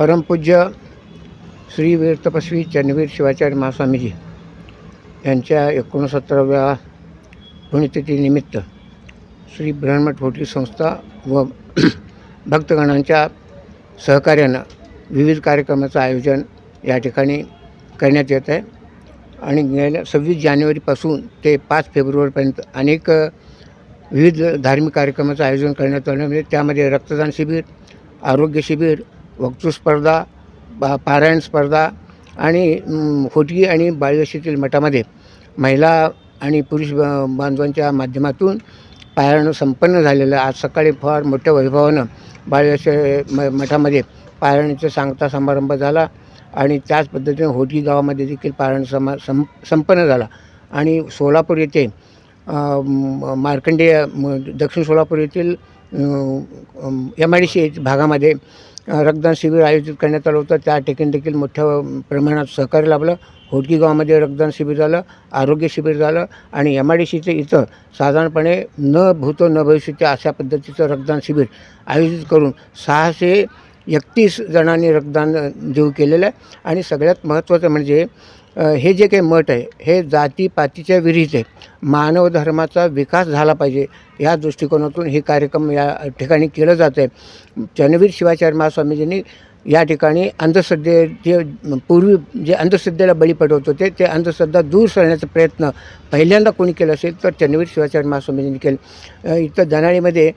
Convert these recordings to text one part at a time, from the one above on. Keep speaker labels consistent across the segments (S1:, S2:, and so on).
S1: परमपूज्य श्री वीर तपस्वी चन्नवीर शिवाचार्य महास्वामीजी यांच्या एकोणसत्तराव्या पुण्यतिथीनिमित्त श्री ब्रह्मठ होटी संस्था व भक्तगणांच्या सहकार्यानं विविध कार्यक्रमाचं आयोजन या ठिकाणी करण्यात येत आहे. आणि गेल्या सव्वीस जानेवारीपासून ते पाच फेब्रुवारीपर्यंत अनेक विविध धार्मिक कार्यक्रमाचं आयोजन करण्यात आलं. म्हणजे त्यामध्ये रक्तदान शिबिर आरोग्य शिबिर वक्तृस्पर्धा बा पारायण स्पर्धा आणि होटगी आणि बाळगशीतील मठामध्ये महिला आणि पुरुष ब- बांधवांच्या माध्यमातून पारायण संपन्न झालेलं आज सकाळी फार मोठ्या वैभवानं बाळवशी म मठामध्ये पारायणाचा सांगता समारंभ झाला आणि त्याच पद्धतीने होटगी गावामध्ये देखील पारायण समा सं संपन्न झाला. आणि सोलापूर येथे मार्कंडेय म- दक्षिण सोलापूर येथील एम आय डी सी भागामध्ये रक्तदान शिबिर आयोजित करण्यात आलं होतं. त्या ठिकाणी देखील मोठ्या प्रमाणात सहकार्य लाभलं. होडकी गावामध्ये रक्तदान शिबिर झालं आरोग्य शिबिर झालं आणि एम आय डी सीचं इथं साधारणपणे न भूतो न भविष्यते अशा पद्धतीचं रक्तदान शिबिर आयोजित करून सहाशे एकतीस जणांनी रक्तदान देऊ केलेलं आहे. आणि सगळ्यात महत्त्वाचं म्हणजे हे जे काही मठ आहे हे जातीपातीच्या विरहित आहे. मानव धर्माचा विकास झाला पाहिजे या दृष्टिकोनातून हे कार्यक्रम या ठिकाणी केलं जात आहे चनवीर शिवाचार्य महास्वामीजींनी या ठिकाणी अंधश्रद्धे जे पूर्वी जे अंधश्रद्धेला बळी पडवत होते ते अंधश्रद्धा दूर सरण्याचा प्रयत्न पहिल्यांदा कोणी केलं असेल तर चन्नवीर शिवाचार्य महास्वामीजींनी केलं. इथं दनाळीमध्ये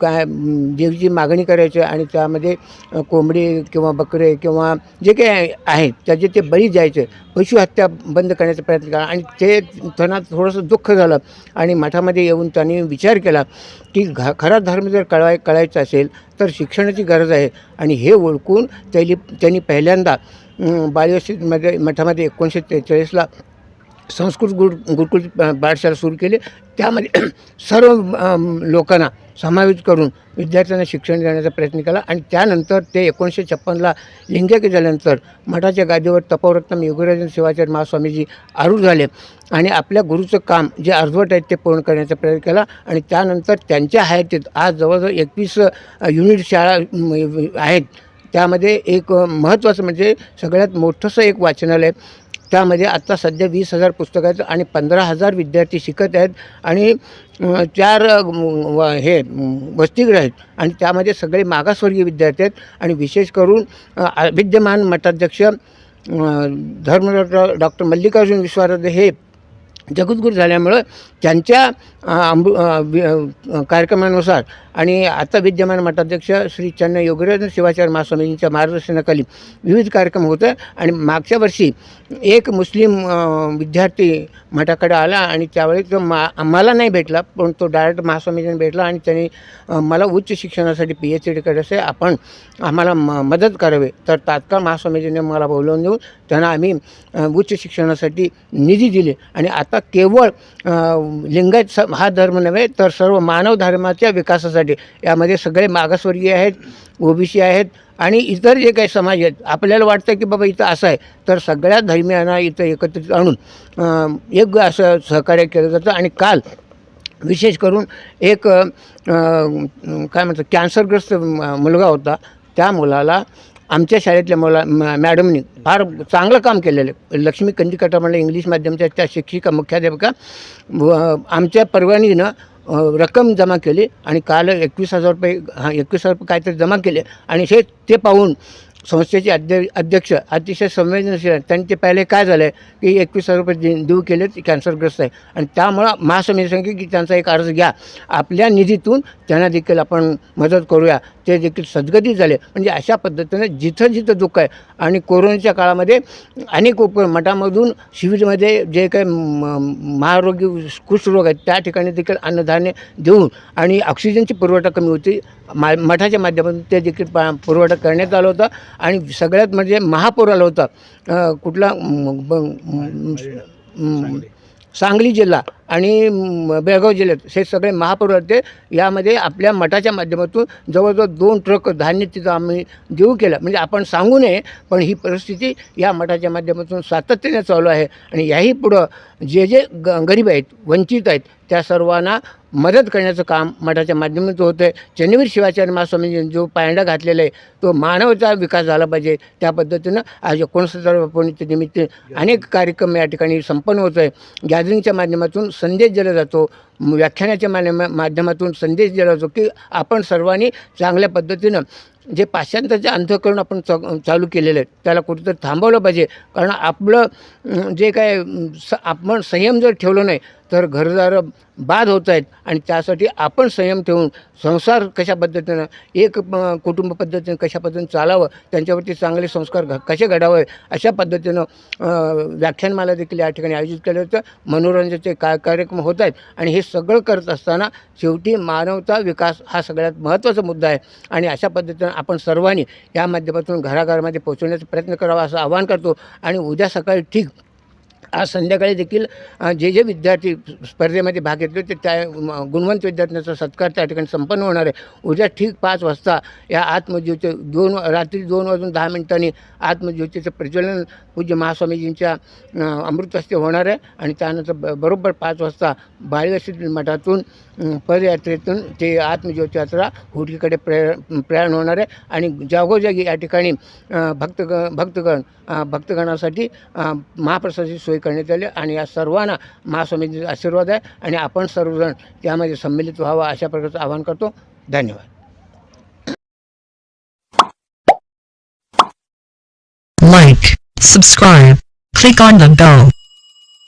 S1: काय देवीची मागणी करायची आणि त्यामध्ये कोंबडी किंवा बकरे किंवा जे काही आहेत त्याचे ते बळी जायचे पशुहत्या बंद करण्याचा प्रयत्न केला आणि ते त्यांना थोडंसं दुःख झालं आणि मठामध्ये येऊन त्यांनी विचार केला की घ खरा धर्म जर कळवाय कळायचा असेल तर शिक्षणाची गरज आहे. आणि हे ओळखून त्यांनी त्यांनी पहिल्यांदा बाळवशीमध्ये मठामध्ये एकोणीसशे त्रेचाळीसला संस्कृत गुरु गुरुकुल पाठशाळा सुरू केली. त्यामध्ये सर्व लोकांना समावेश करून विद्यार्थ्यांना शिक्षण देण्याचा प्रयत्न केला. आणि त्यानंतर ते एकोणीसशे छप्पनला लिंगक झाल्यानंतर मठाच्या गादीवर तपोरत्नम योगराजन शिवाचार्य महास्वामीजी आरूढ झाले. आणि आपल्या गुरुचं काम जे अर्धवट आहेत ते पूर्ण करण्याचा प्रयत्न केला. आणि त्यानंतर त्यांच्या हयातीत आज जवळजवळ एकवीस युनिट शाळा आहेत. त्यामध्ये एक महत्त्वाचं म्हणजे सगळ्यात मोठंसं एक वाचनालय त्यामध्ये आत्ता सध्या वीस हजार पुस्तकं आहेत आणि पंधरा हजार विद्यार्थी शिकत आहेत आणि चार व- हे म, वसतिगृह आहेत. आणि त्यामध्ये सगळे मागासवर्गीय विद्यार्थी आहेत आणि विशेष करून विद्यमान मठाध्यक्ष धर्म डॉक्टर मल्लिकार्जुन विश्वाराध्य हे जगद्गुरू झाल्यामुळं त्यांच्या आंबू अंबु कार्यक्रमानुसार. आणि आता विद्यमान मठाध्यक्ष श्री चन्न योगराजन शिवाचार्य महास्वामीजींच्या मार्गदर्शनाखाली विविध कार्यक्रम होते आणि मागच्या वर्षी एक मुस्लिम विद्यार्थी मठाकडे आला आणि त्यावेळी तो मा आम्हाला नाही भेटला पण तो डायरेक्ट महास्वामीजींना भेटला आणि त्यांनी मला उच्च शिक्षणासाठी पी एच डी करायचं आपण आम्हाला म मदत करावे. तर तात्काळ महास्वामीजींनी मला बोलवून देऊन त्यांना आम्ही उच्च शिक्षणासाठी निधी दिले. आणि आता केवळ लिंगायत स हा धर्म नव्हे तर सर्व मानव धर्माच्या विकासासाठी. यामध्ये सगळे मागासवर्गीय आहेत ओबीसी आहेत आणि इतर जे काही समाज आहेत आपल्याला वाटतं की बाबा इथं असं आहे तर सगळ्या धर्मियांना इथं एकत्रित आणून एक असं सहकार्य केलं जातं. आणि काल विशेष करून एक काय म्हणतात कॅन्सरग्रस्त मुलगा होता. त्या मुलाला आमच्या शाळेतल्या मुला मॅडमनी फार चांगलं काम केलेलं. आहे लक्ष्मी कंदिकटा म्हणलं इंग्लिश माध्यमच्या त्या शिक्षिका मुख्याध्यापिका व आमच्या परवानगीनं रक्कम जमा केली आणि काल एकवीस हजार रुपये हां एकवीस हजार रुपये काहीतरी जमा केले. आणि हे ते पाहून संस्थेचे अध्य अध्यक्ष अतिशय संवेदनशील आहेत. त्यांनी ते पहिले काय झालं आहे की एकवीस हजार रुपये दे- देऊ केले ते कॅन्सरग्रस्त आहे आणि त्यामुळं महासमिती सांगितलं की त्यांचा एक अर्ज घ्या. आपल्या निधीतून त्यांना देखील आपण मदत करूया. ते देखील सद्गती झाले. म्हणजे अशा पद्धतीने जिथं जिथं दुःख आहे. आणि कोरोनाच्या काळामध्ये अनेक उप मठामधून शिबिरमध्ये जे काही म- महारोगी कुष्ठरोग आहेत त्या ठिकाणी देखील अन्नधान्य देऊन आणि ऑक्सिजनची पुरवठा कमी होती. मा मठाच्या माध्यमातून ते देखील पा पुरवठा करण्यात आला होता. आणि सगळ्यात म्हणजे महापूर आला होता. कुठला? सांगली जिल्हा. आणि बेळगाव जिल्ह्यात हे सगळे महापुरवठे यामध्ये आपल्या मठाच्या माध्यमातून जवळजवळ दोन ट्रक धान्य तिथं आम्ही देऊ केलं. म्हणजे आपण सांगू नये पण ही परिस्थिती या मठाच्या माध्यमातून सातत्याने चालू आहे आणि याही पुढं जे जे ग गरीब आहेत वंचित आहेत त्या सर्वांना मदत करण्याचं काम मठाच्या माध्यमातून होतं आहे चन्नवीर शिवाचार्य महास्वामींनी जो पायंडा घातलेला आहे तो मानवाचा विकास झाला पाहिजे. त्या पद्धतीनं आज एकोणसत्तर पुण्यतिथी निमित्त अनेक कार्यक्रम या ठिकाणी संपन्न होत आहे गॅदरिंगच्या माध्यमातून संदेश दिला जातो. व्याख्यानाच्या माध्यमा माध्यमातून संदेश दिला जातो की आपण सर्वांनी चांगल्या पद्धतीनं जे पाश्चात्याचे अंतकरण आपण च चालू केलेलं आहे त्याला कुठेतरी थांबवलं पाहिजे. कारण आपलं जे काय स आपण संयम जर ठेवलं नाही तर घरदार बाद होत आहेत. आणि त्यासाठी आपण संयम ठेवून संसार कशा पद्धतीनं एक कुटुंब पद्धतीनं कशा पद्धतीनं चालावं त्यांच्यावरती चांगले संस्कार घ कसे घडावे अशा पद्धतीनं व्याख्यानमाला देखील या ठिकाणी आयोजित केलं होतं. मनोरंजनाचे काय कार्यक्रम होत आहेत. आणि हे सगळं करत असताना शेवटी मानवता विकास हा सगळ्यात महत्त्वाचा मुद्दा आहे. आणि अशा पद्धतीनं आपण सर्वांनी या माध्यमातून घराघरामध्ये पोहोचवण्याचा प्रयत्न करावा असं आवाहन करतो. आणि उद्या सकाळी ठीक आज संध्याकाळी देखील जे जे विद्यार्थी स्पर्धेमध्ये भाग घेतले ते त्या गुणवंत विद्यार्थ्यांचा सत्कार त्या ठिकाणी संपन्न होणार आहे. उद्या ठीक पाच वाजता या आत्मज्योती दोन रात्री दोन वाजून दहा मिनिटांनी आत्मज्योतीचं प्रज्वलन पूज्य महास्वामीजींच्या अमृतस्ते अमृतहस्ते होणार आहे. आणि त्यानंतर ब बरोबर पाच वाजता बाळगसिद्ध मठातून पदयात्रेतून ते आत्मज्योती यात्रा हुडकीकडे प्रे प्रयाण होणार आहे. आणि जागोजागी या ठिकाणी भक्तग भक्तगण भक्तगणासाठी महाप्रसादाची सोय करण्यात आली आणि या सर्वांना महासमितीचा आशीर्वाद आहे आणि आपण सर्वजण त्यामध्ये सम्मिलित व्हावं अशा प्रकारचं आवाहन करतो. धन्यवाद.
S2: Like, subscribe, click on the bell.